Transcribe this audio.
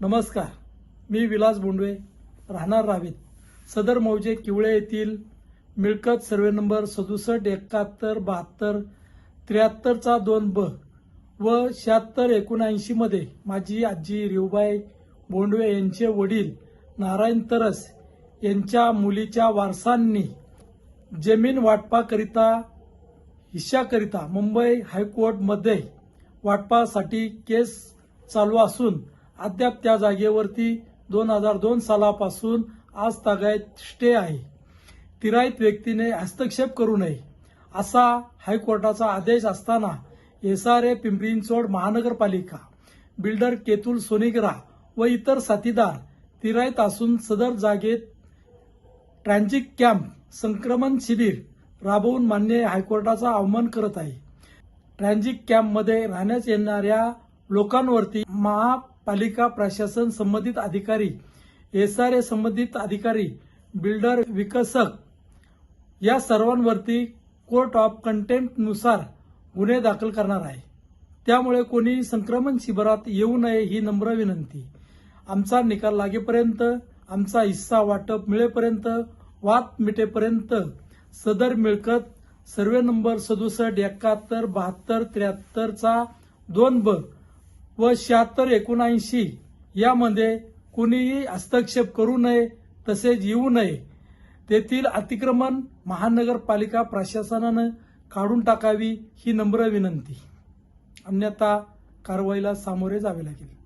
नमस्कार. मी विलास बोंडवे राहणार रावीत. सदर मौजे किवळे येथील मिळकत सर्वे नंबर सदुसष्ट एकाहत्तर बहात्तर त्र्याहत्तरचा दोन ब व शहात्तर एकोणऐंशीमध्ये माझी आजी रिवबाई बोंडवे यांचे वडील नारायण तरस यांच्या मुलीच्या वारसांनी जमीन वाटपाकरिता हिश्शाकरिता मुंबई हायकोर्टमध्ये वाटपासाठी केस चालू असून अद्याप त्या जागेवरती दोन हजार दोन सालापासून आज तागायत स्टे आहे. तिराईत व्यक्तीने हस्तक्षेप करू नये असा हायकोर्टाचा आदेश असताना S R A Pimpri Chinchwad महानगरपालिका बिल्डर केतुल सोनिग्रा व इतर साथीदार तिराईत असून सदर जागेत ट्रान्झिट कॅम्प संक्रमण शिबिर राबवून मान्य हायकोर्टाचा अवमान करत आहे. ट्रान्झिट कॅम्पमध्ये राहण्यास येणाऱ्या लोकांवरती पालिका प्रशासन संबंधित अधिकारी एस आर ए संबंधित अधिकारी बिल्डर विकसक या सर्वांवरती कोर्ट ऑफ कंटेम्प्टनुसार गुन्हे दाखल करणार आहे. त्यामुळे कोणी संक्रमण शिबिरात येऊ नये ही नम्र विनंती. आमचा निकाल लागेपर्यंत आमचा हिस्सा वाटप मिळेपर्यंत वाद मिटेपर्यंत सदर मिळकत सर्वे नंबर सदुसष्ट एकाहत्तर बहात्तर त्र्याहत्तरचा दोन ब व शहात्तर एकोणऐंशी यामध्ये कुणीही हस्तक्षेप करू नये तसेच येऊ नये. तेथील अतिक्रमण महानगरपालिका प्रशासनानं काढून टाकावी ही नम्र विनंती. अन्यथा कारवाईला सामोरे जावे लागेल.